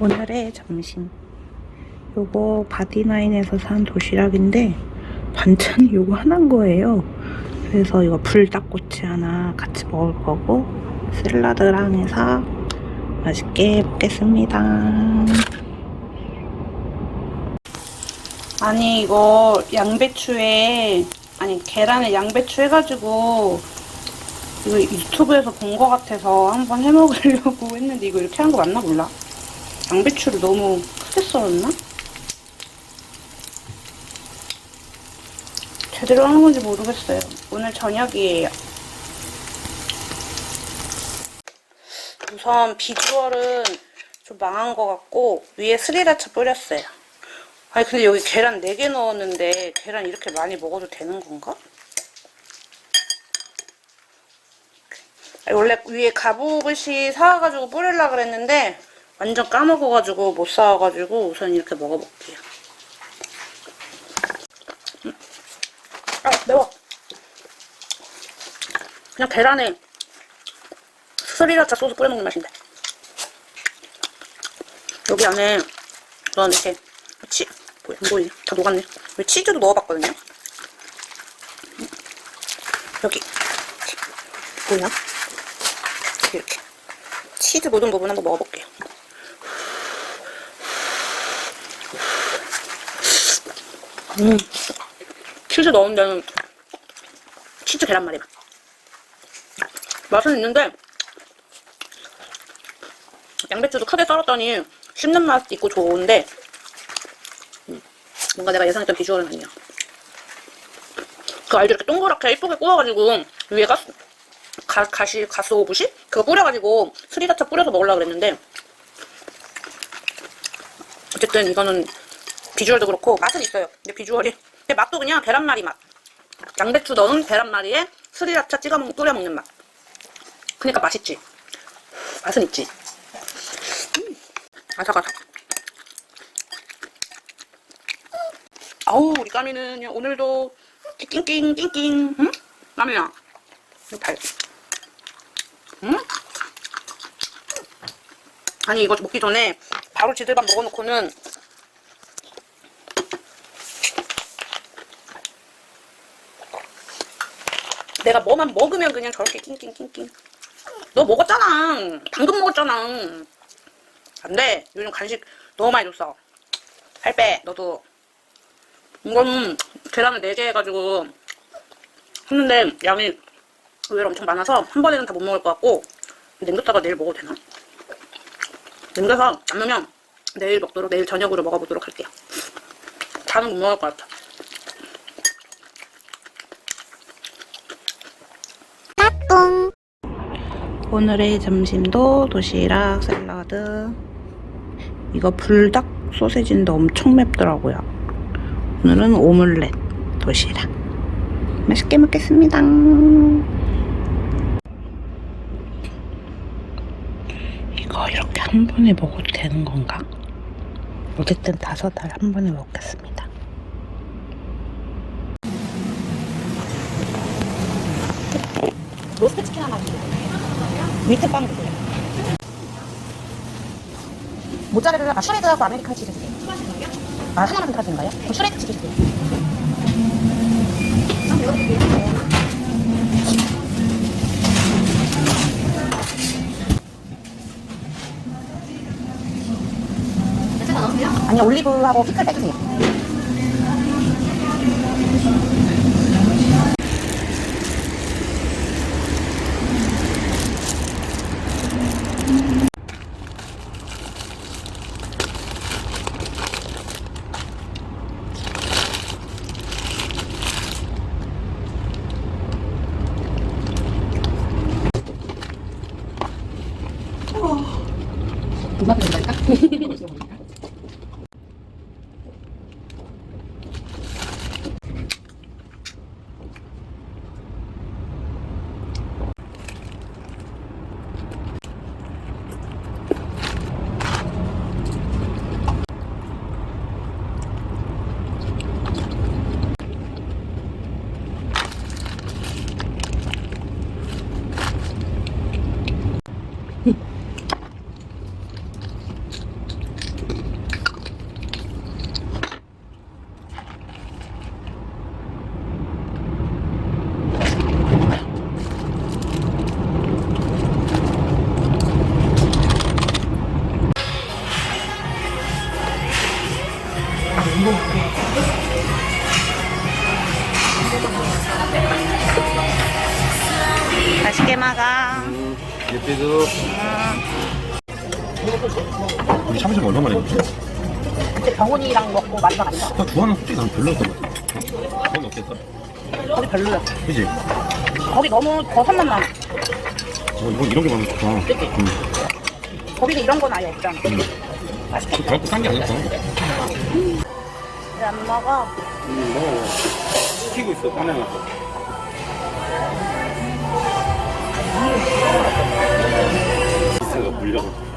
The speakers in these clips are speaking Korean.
오늘의 점심. 요거 바디나인에서 산 도시락인데 반찬이 요거 하나인 거예요. 그래서 이거 불닭꼬치 하나 같이 먹을 거고 샐러드랑 해서 맛있게 먹겠습니다. 아니 이거 양배추에 아니 계란에 양배추 해가지고 이거 유튜브에서 본 거 같아서 한번 해먹으려고 했는데 이거 이렇게 한 거 맞나 몰라. 양배추를 너무 크게 썰었나? 제대로 하는 건지 모르겠어요. 오늘 저녁이에요. 우선 비주얼은 좀 망한 것 같고 위에 스리라차 뿌렸어요. 아니 근데 여기 계란 4개 넣었는데 계란 이렇게 많이 먹어도 되는 건가? 원래 위에 가부릇이 사와가지고 뿌리려고 그랬는데 완전 까먹어가지고 못 사와가지고 우선 이렇게 먹어볼게요. 음. 아 매워. 그냥 계란에 스리라차 소스 뿌려 먹는 맛인데. 여기 안에 넣은 이렇게 치 뭐야 안 보이네 다 녹았네. 여기 치즈도 넣어봤거든요. 음. 여기 보이나? 이렇게 치즈 묻은 부분 한번 먹어볼게요. 음, 치즈 넣은 데는 치즈 계란말이 맛. 맛은 있는데 양배추도 크게 썰었더니 씹는 맛 있고 좋은데 음, 뭔가 내가 예상했던 비주얼은 아니야. 그 알죠? 이렇게 동그랗게 이쁘게 구워가지고 위에 가스, 가, 가시, 가스오부시? 그거 뿌려가지고 스리라차 뿌려서 먹으려고 그랬는데 어쨌든 이거는 비주얼도 그렇고 맛은 있어요. 근데 비주얼이 근데 맛도 그냥 계란말이 맛. 양배추 넣은 계란말이에 스리라차 찍어 먹, 뿌려 먹는 맛. 그러니까 맛있지. 맛은 있지. 음, 아삭아삭. 아우 우리 까미는 오늘도 낑낑 낑낑 응? 까미야 달 응? 아니 이거 먹기 전에 바로 지들밥 먹어놓고는 내가 뭐만 먹으면 그냥 저렇게 낑낑낑낑. 너 먹었잖아. 방금 먹었잖아. 안 돼. 요즘 간식 너무 많이 줬어. 살 빼 너도. 이거는 계란을 4개 해가지고 했는데 양이 의외로 엄청 많아서 한 번에는 다 못 먹을 것 같고 냉뒀다가 내일 먹어도 되나? 냉겨서 남으면 내일 먹도록 내일 저녁으로 먹어보도록 할게요. 다는 못 먹을 것 같아 오늘의 점심도 도시락 샐러드. 이거 불닭 소세지인데 엄청 맵더라고요. 오늘은 오믈렛 도시락. 맛있게 먹겠습니다. 이거 이렇게 한 번에 먹어도 되는 건가? 어쨌든 다섯 알 한 번에 먹겠습니다 로스트 치킨 하나 주세요 밑에 빵 주세요 모짜렐라 아 슈레드하고 아메리칸 치즈 주세요. 아 하나만 들어가는 거예요? 그럼 슈레드 치즈 주세요. 아니요 올리브하고 피클 빼주세요 눈앞에 된다니까? 주하는 솔직히 난 별로였던 것 같아. 넌 어땠어? 거기 별로야. 그지? 거기 너무 버섯만 나. 어, 이건 이런 게 많으면 좋다. 그치? 음, 거기는 이런 건 아예 없잖아. 음. 맛있겠다. 그 가격도 싼게 아니었어. 왜 안 먹어? 음, 뭐, 시키고 있어, 꺼내놨어. 비싸가 물려고.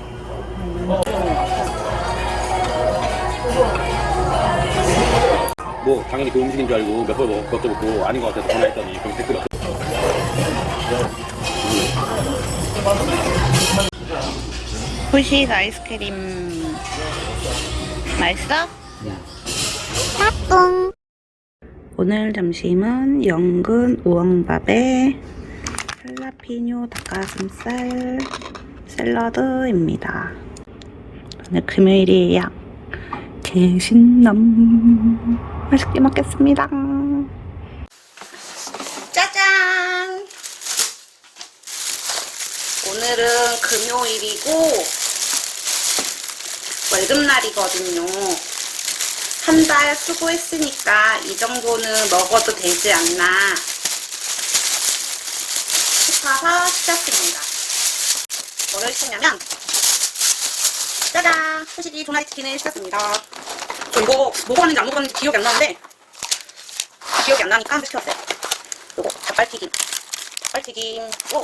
뭐, 당연히 그 음식인 줄 알고 몇 번 먹, 그것도 먹고 아닌 것 같아서 전화했더니 그럼 댓글 없 후식 아이스크림 맛있어? 오늘 점심은 연근 우엉밥에 할라피뇨 닭가슴살 샐러드입니다. 오늘 금요일이에요. 개신남 맛있게 먹겠습니다. 짜잔! 오늘은 금요일이고 월급날이거든요. 한 달 수고했으니까 이 정도는 먹어도 되지 않나 싶어서 시켰습니다. 뭐를 시켰냐면 짜잔! 후식이 도나이 치킨을 시켰습니다. 저 이거 먹었는지 안 먹었는지 기억이 안 나는데 기억이 안 나니까 한번 시켰어요. 요거 닭발튀김 닭발튀김 오.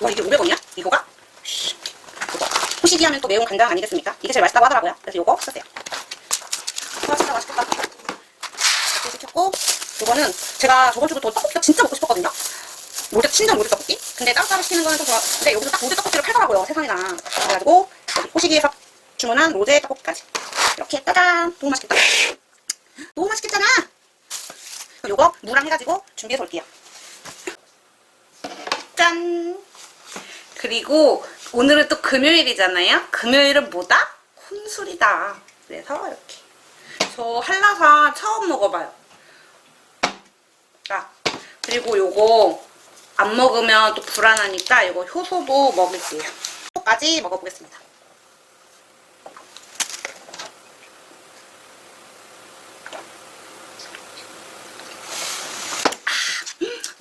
와 이게 500원이야? 이거가? 씨. 이거. 후식이 하면 또 매운 간장 아니겠습니까? 이게 제일 맛있다고 하더라고요. 그래서 이거 썼어요. 와 진짜 맛있겠다. 이렇게 시켰고 이거는 제가 저번 주부터 떡볶이가 진짜 먹고 싶었거든요. 로제 친정 로제 떡볶이? 근데 따로따로 시키는 거는 좀 좋아. 근데 여기서 딱 로제 떡볶이를 팔더라고요. 세상에나. 그래가지고 호식이에서 주문한 로제 떡볶이까지. 이렇게 짜잔! 너무 맛있겠다. 너무 맛있겠잖아! 요거 무랑 해가지고 준비해서 올게요. 짠! 그리고 오늘은 또 금요일이잖아요? 금요일은 뭐다? 혼술이다. 그래서 이렇게. 저 한라산 처음 먹어봐요. 아, 그리고 요거 안 먹으면 또 불안하니까 이거 효소도 먹을게요. 효소까지 먹어보겠습니다.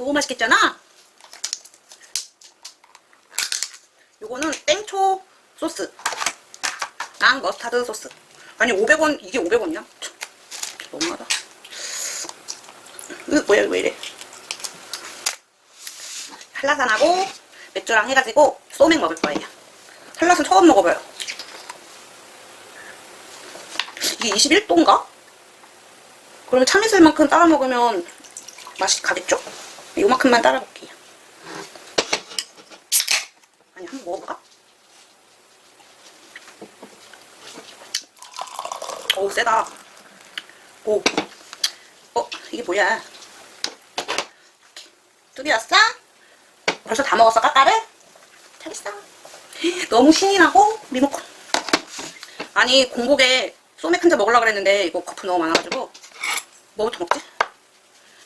너무 맛있겠잖아? 요거는 땡초 소스 랑 머스타드 소스 아니 500원 이게 500원이야? 너무하다 으 뭐야 왜 이래 한라산하고 맥주랑 해가지고 소맥 먹을 거예요 한라산 처음 먹어봐요 이게 21도인가? 그러면 참이슬만큼 따라 먹으면 맛이 가겠죠? 요만큼만 따라 볼게요 아니 한번 먹어볼까? 오 세다 오 어? 이게 뭐야. 뚜비 왔어? 벌써 다 먹었어 까까를? 잘했어 너무 신이 나고 리모컨 아니 공복에 소맥 한 잔 먹으려고 그랬는데 이거 거품 너무 많아가지고 뭐부터 먹지?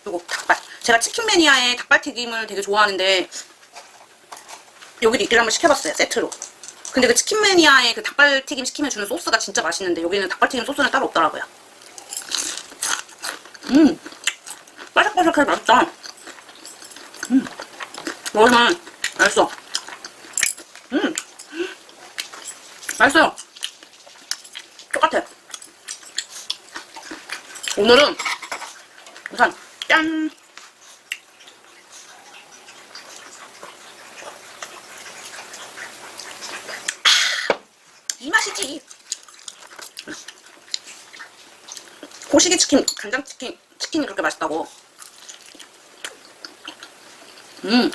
이거 닭발 제가 치킨 매니아의 닭발튀김을 되게 좋아하는데 여기도 있길 한번 시켜봤어요 세트로. 근데 그 치킨 매니아의 그 닭발튀김 시키면 주는 소스가 진짜 맛있는데 여기는 닭발튀김 소스는 따로 없더라고요. 음 바삭바삭해 맛있다. 음 먹으면 맛있어. 음 맛있어요. 똑같아. 오늘은 우선 짠 이 맛이지. 고시기 치킨, 간장 치킨, 치킨이 그렇게 맛있다고. 음.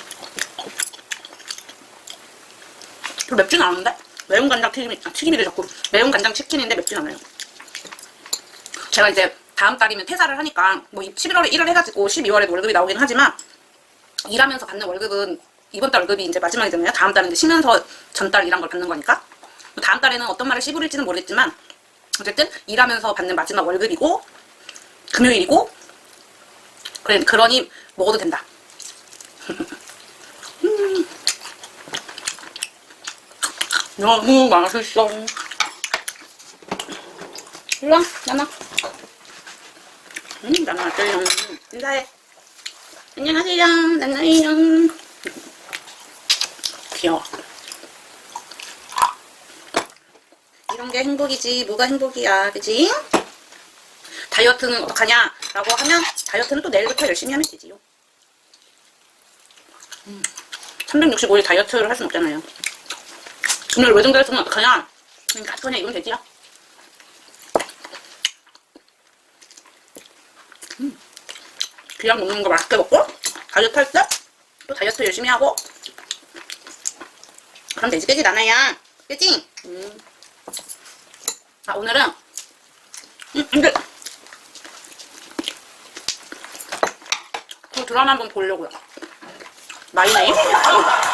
그 맵진 않은데? 매운 간장 튀김이, 아, 튀김이래 자꾸. 매운 간장 치킨인데 맵진 않아요. 제가 이제 다음 달이면 퇴사를 하니까, 뭐 11월에 일을 해가지고 12월에 월급이 나오긴 하지만, 일하면서 받는 월급은 이번 달 월급이 이제 마지막이잖아요. 다음 이제 쉬면서 전달 일한 걸 받는 거니까. 다음 달에는 어떤 말을 씨부릴지는 모르겠지만 어쨌든 일하면서 받는 마지막 월급이고 금요일이고 그래 그러니 먹어도 된다. 너무 맛있어. 일로 와, 나나. 음, 나나 왔어요. 인사해. 안녕하세요. 나나예요. 귀여워. 이런 게 행복이지, 뭐가 행복이야, 그지? 다이어트는 어떡하냐? 라고 하면, 다이어트는 또 내일부터 열심히 하면 되지요. 음, 365일 다이어트를 할순 없잖아요. 오늘 외정다이어트는 어떡하냐? 그러니까 그냥 입으면 되지요. 음, 그냥 먹는 거 맛있게 먹고, 다이어트 할 때, 또 다이어트 열심히 하고, 그럼 되지, 그지, 나나야? 그지? 음. 아, 오늘은, 음, 근데, 그 드라마 한번 보려고요. 마이네임?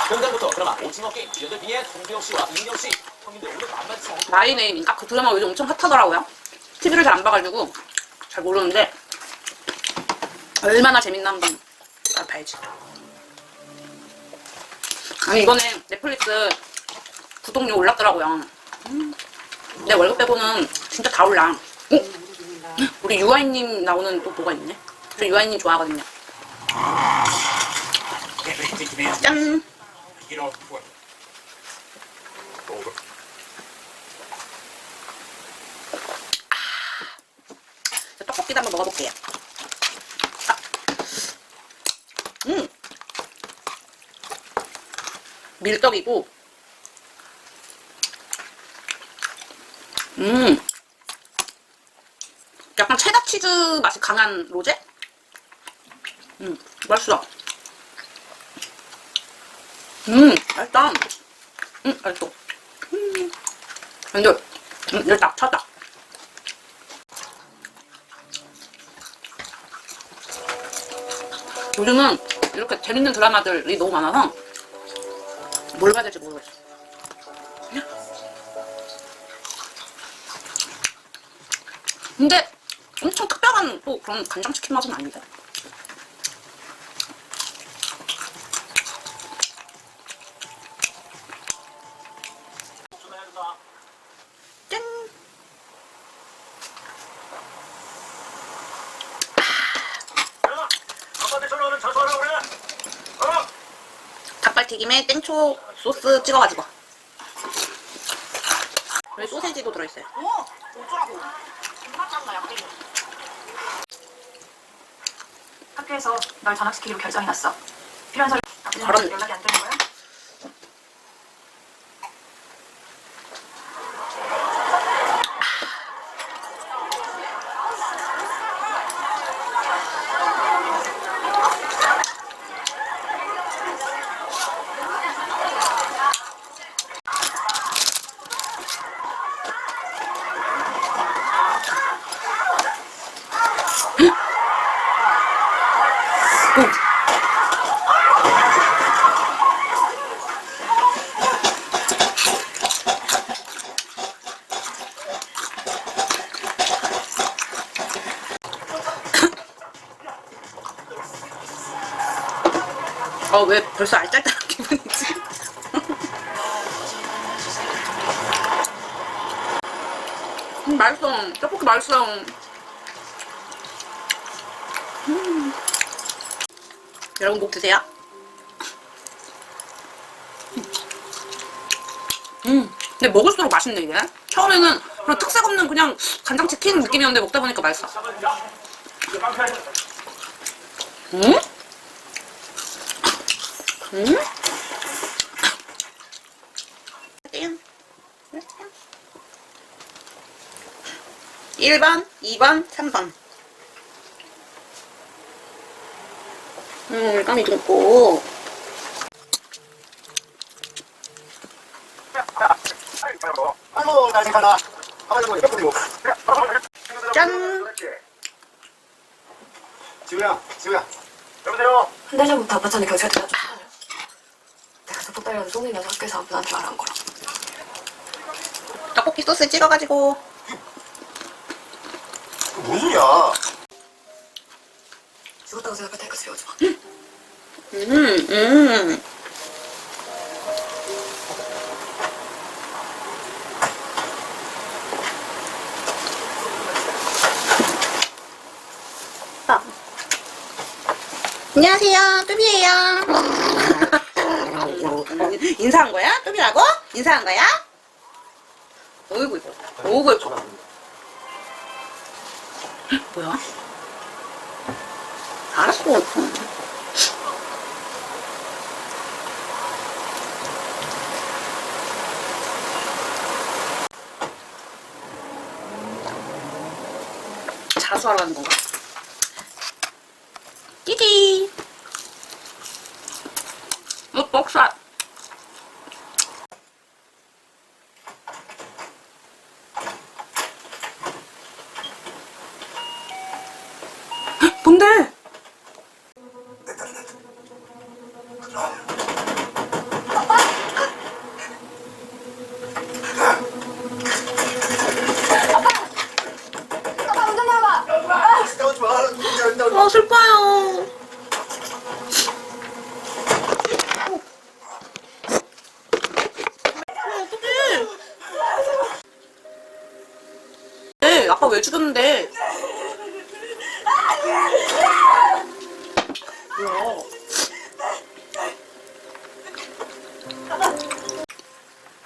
현장부터 드라마 오징어 게임 여덟비의 송대영 씨와 임경 씨 형님들 오늘 만만치 않게 마이네임인가? 그 드라마 요즘 엄청 핫하더라고요. TV를 잘 안 봐가지고 잘 모르는데 얼마나 재밌나 한번 봐야지. 아니 이번에 넷플릭스 구독료 올랐더라고요. 음, 내 월급 빼고는 진짜 다 올라. 어? 우리 유아인님 나오는 또 뭐가 있네? 저 유아인님 좋아하거든요. 짠! 자, 떡볶이도 한번 먹어볼게요. 아. 음! 밀떡이고, 음! 약간 체다 치즈 맛이 강한 로제? 음, 맛있어. 음, 맛있다. 음, 맛있어. 음, 근데, 음, 딱 쳤다. 요즘은 이렇게 재밌는 드라마들이 너무 많아서 뭘 봐야 될지 모르겠어. 근데 엄청 특별한 또 그런 간장치킨 맛은 어? 닭발튀김에 땡초 소스 찍어가지고. 여기 소세지도 들어있어요. 학교에서 널 전학시키기로 결정이 났어. 필요한 서류 저런. 연락이 안 되는 거야? 어, 왜 벌써 알짤짤한 기분이지? 음, 맛있어. 떡볶이 맛있어. 음. 여러분 목 드세요. 음, 근데 먹을수록 맛있네 이게. 처음에는 그런 특색 없는 그냥 간장 치킨 느낌이었는데 먹다 보니까 맛있어. 음? 음? 띵. 1번, 2번, 3번. 음, 물감이 그리고 짠! 지우야 지우야 여보세요 한 달 전부터 아빠 전에 경찰 들어줬거 딸이랑 속이면서 학교에서 아무한테 말한 거라. 떡볶이 소스 찍어가지고. 뭔 소리야? 죽었다고 생각할 테니까 지워줘. 음, 음. 안녕하세요. 뚜비예요. 인사한 거야? 뚜비라고? 인사한 거야? 어이구 이뻐. 어이구 이뻐. 뭐야? 알았어. 자수하러 가는 건가? 끼기. 어, 복사. 뭔데? 아빠 운전 나봐. 아, 슬퍼요. 어떡해. 네, 아빠 왜 죽였는데? 뭐야?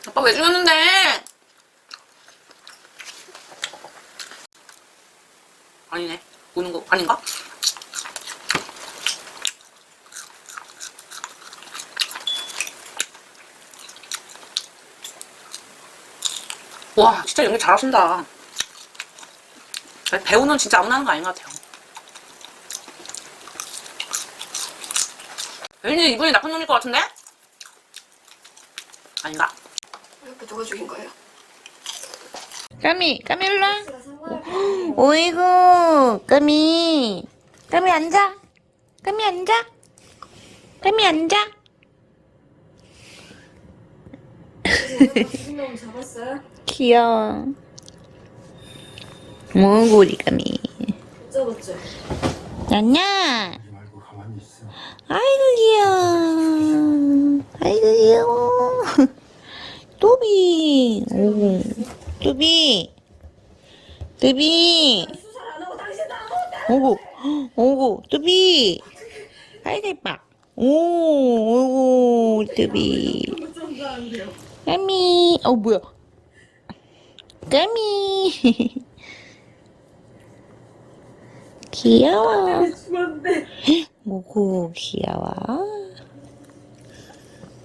아빠 왜 죽였는데? 아니네. 우는 거 아닌가? 와, 진짜 연기 잘하신다. 배우는 진짜 아무나 하는 거 아닌 것 같아요. 왠지 이분이 나쁜 놈일 것 같은데? 아닌가? 이렇게 누가 죽인 거예요? 까미, 까미 일로 와. 오이구, 까미. 까미 앉아. 까미 앉아. 까미 앉아. 죽인 놈 잡았어요? 귀여워. 몽고리가미. 냐냐. 아이고 귀여워. 아이고 귀여워. 또비. 오. 또비. 또비. 오고. 오고. 또비. 아이고 예뻐. 오. 오고. 또비. 야미. 어 뭐야. 까미. 귀여워. 오고, 귀여워.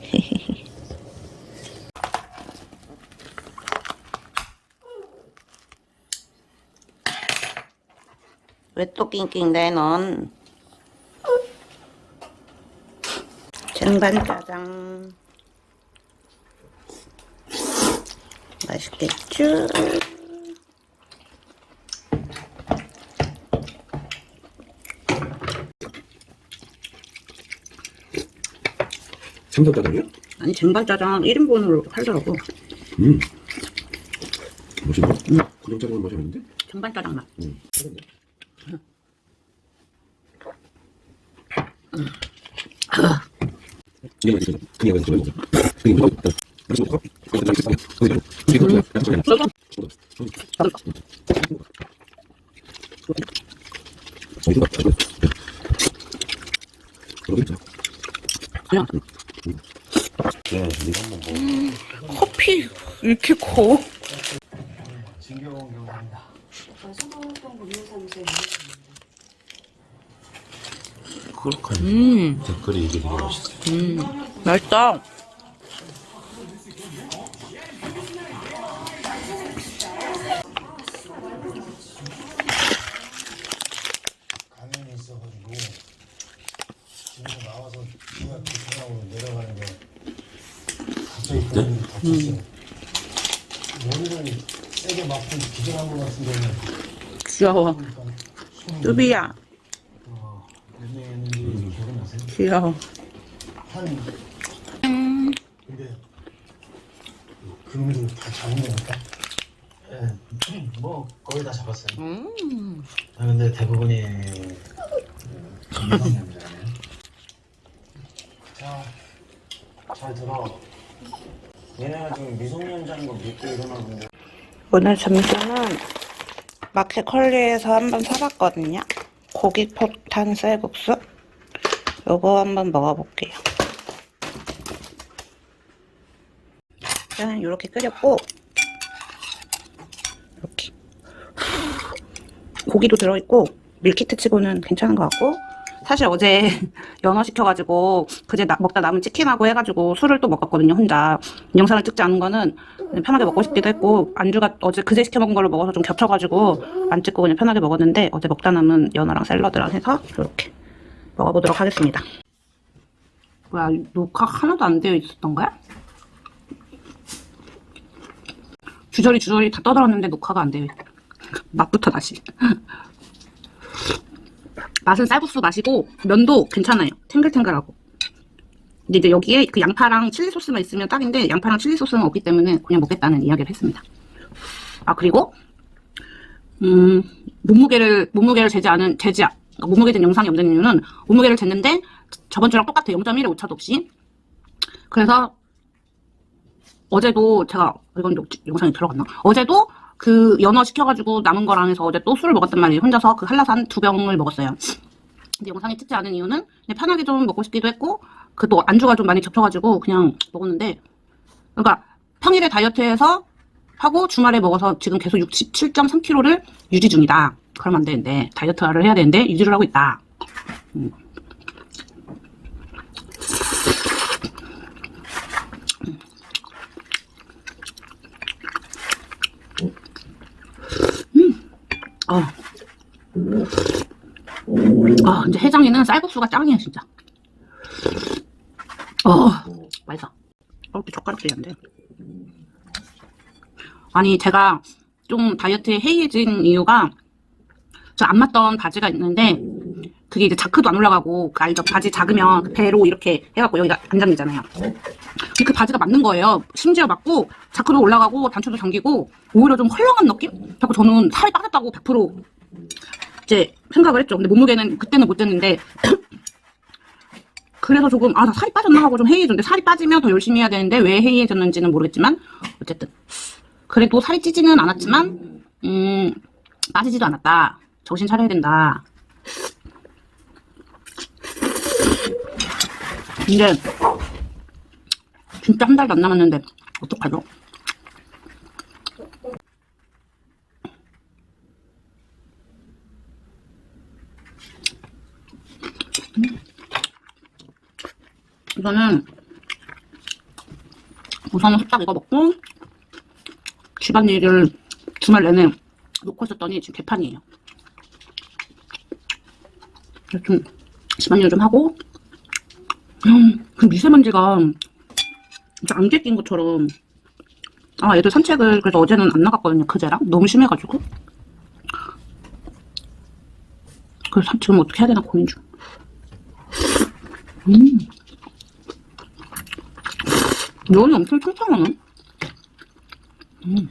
왜 또 낑낑대, 넌? 쟁반 짜장. 맛있겠죠? 생선짜장이야? 아니, 쟁반짜장 1인분으로 팔더라고. 음. 멋있네. 음. 그냥 짜장은 맛이 아닌데? 쟁반짜장 맛. 음. 짜장면. 이게 맛있어. 그냥 그냥 먹어. 그냥 먹어. 커피 이렇게 커? 진경원 경사입니다. 그렇군. 음. 댓글이 이게 되게 맛있어. 음. 맛있다. 귀여워. 뚜비야, 어? 귀여워. 한 근데 그놈들 다 잡은 겁니까? 예, 뭐 거의 다 잡았어요. 음, 아, 근데 대부분이 미성년자네요. 자, 잘 들어. 얘네가 지금 미성년자인 거 믿고 이러나 본데. 오늘 점심은 마켓컬리에서 한번 사봤거든요. 고기 폭탄 쌀국수. 요거 한번 먹어볼게요. 짠, 요렇게 끓였고, 이렇게. 고기도 들어있고, 밀키트 치고는 괜찮은 것 같고, 사실 어제 연어 시켜가지고, 그제 나- 먹다 남은 치킨하고 해가지고 술을 또 먹었거든요, 혼자. 영상을 찍지 않은 거는 편하게 먹고 싶기도 했고, 안주가 어제 그제 시켜 먹은 걸로 먹어서 좀 겹쳐가지고, 안 찍고 그냥 편하게 먹었는데, 어제 먹다 남은 연어랑 샐러드랑 해서, 이렇게 먹어보도록 하겠습니다. 뭐야, 녹화 하나도 안 되어 있었던 거야? 주저리 주저리 다 떠들었는데 녹화가 안 되어 있 맛부터 다시. 맛은 쌀국수 맛이고 면도 괜찮아요. 탱글탱글하고. 근데 이제 여기에 그 양파랑 칠리 소스만 있으면 딱인데 양파랑 칠리 소스는 없기 때문에 그냥 먹겠다는 이야기를 했습니다. 아 그리고 음 몸무게를 몸무게를 재지 않은 재지 않- 그러니까 몸무게 된 영상이 없는 이유는 몸무게를 쟀는데 저번 주랑 똑같아 0.1의 오차도 없이. 그래서 어제도 제가 이건 영- 영상이 들어갔나? 어제도 그 연어 시켜가지고 남은 거랑 해서 어제 또 술을 먹었단 말이에요. 혼자서 그 한라산 두 병을 먹었어요. 근데 영상에 찍지 않은 이유는 그냥 편하게 좀 먹고 싶기도 했고 그 또 안주가 좀 많이 겹쳐가지고 그냥 먹었는데 그러니까 평일에 다이어트해서 하고 주말에 먹어서 지금 계속 67.3kg를 유지 중이다. 그러면 안 되는데 다이어트를 해야 되는데 유지를 하고 있다. 음. 아. 아, 이제 해장에는 쌀국수가 짱이야, 진짜. 어, 맛있어. 어, 이렇게 젓가락질이 안 돼. 아니, 제가 좀 다이어트에 해이해진 이유가 저 안 맞던 바지가 있는데 그게 이제 자크도 안 올라가고 그 알죠? 바지 작으면 그 배로 이렇게 해갖고 여기가 안 잠기잖아요. 근데 그 바지가 맞는 거예요. 심지어 맞고 자크도 올라가고 단추도 잠기고 오히려 좀 헐렁한 느낌? 자꾸 저는 살이 빠졌다고 100% 이제 생각을 했죠. 근데 몸무게는 그때는 못 쟀는데 그래서 조금 아 나 살이 빠졌나 하고 좀 해이해졌는데 살이 빠지면 더 열심히 해야 되는데 왜 해이해졌는지는 모르겠지만 어쨌든 그래도 살이 찌지는 않았지만 음 빠지지도 않았다. 정신 차려야 된다. 이제 진짜 한 달도 안 남았는데 어떡하죠? 이거는 우선은 후딱 이거 먹고 집안일을 주말 내내 놓고 있었더니 지금 개판이에요. 좀 집안일 좀 하고 음, 그 미세먼지가 안개 낀 것처럼 아 애들 산책을 그래서 어제는 안 나갔거든요 그제랑 너무 심해가지고 그래서 지금 어떻게 해야 되나 고민 중 음. 면이 엄청 청청하네 음.